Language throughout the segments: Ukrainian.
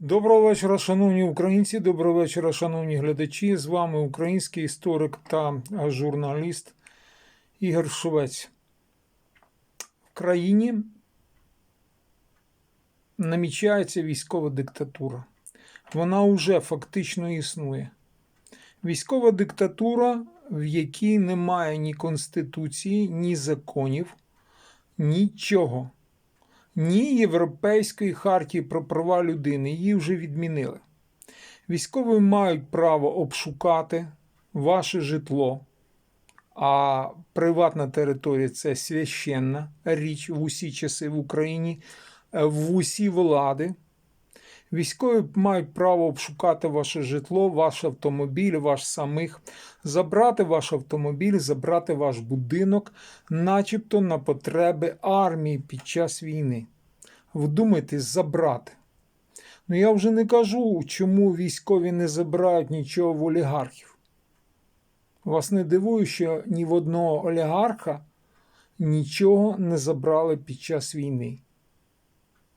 Доброго вечора, шановні українці. Доброго вечора, шановні глядачі. З вами український історик та журналіст Ігор Швець. В країні намічається військова диктатура. Вона вже фактично існує. Військова диктатура, в якій немає ні конституції, ні законів, нічого ні Європейської хартії про права людини. Її вже відмінили. Військові мають право обшукати ваше житло, а приватна територія це священна річ в усі часи в Україні, е, в усі влади. Військові мають право обшукати ваше житло, ваш автомобіль, ваш самих, забрати ваш автомобіль, забрати ваш будинок, начебто на потреби армії під час війни. Вдумайтесь, забрати. Ну я вже не кажу, чому військові не забирають нічого в олігархів. Вас не дивує, що ні в одного олігарха нічого не забрали під час війни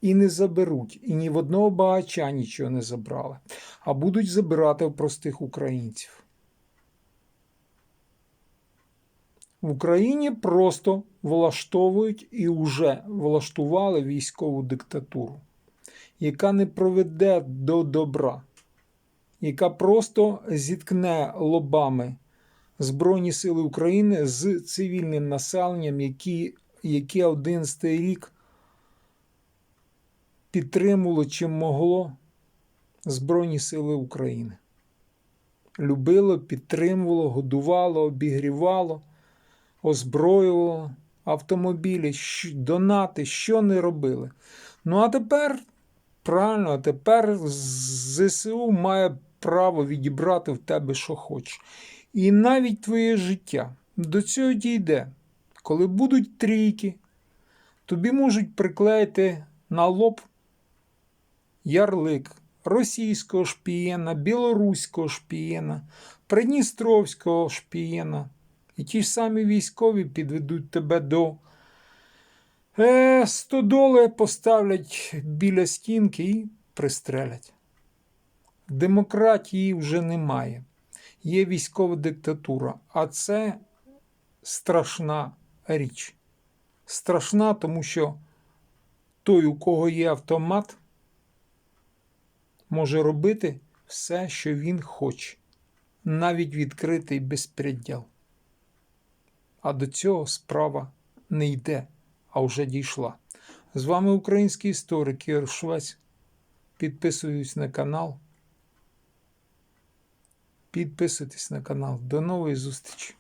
і не заберуть, і ні в одного багача нічого не забрали, а будуть забирати у простих українців. В Україні просто влаштовують і вже влаштували військову диктатуру, яка не проведе до добра, яка просто зіткне лобами Збройні Сили України з цивільним населенням, які, яке 11 рік підтримувало чим могло Збройні Сили України. Любило, підтримувало, годувало, обігрівало, озброювало автомобілі, донати, що не робили. Ну а тепер, правильно, а тепер ЗСУ має право відібрати в тебе, що хоче. І навіть твоє життя до цього дійде. Коли будуть трійки, тобі можуть приклеїти на лоб ярлик російського шпієна, білоруського шпієна, придністровського шпієна. І ті ж самі військові підведуть тебе до е, стодоли, поставлять біля стінки і пристрелять. Демократії вже немає. Є військова диктатура, а це страшна річ. Страшна, тому що той, у кого є автомат, може робити все, що він хоче, навіть відкритий безпреділ. А до цього справа не йде, а вже дійшла. З вами український історик Ігор Швець. Підписуйтесь на канал. Підписуйтесь на канал. До нової зустрічі!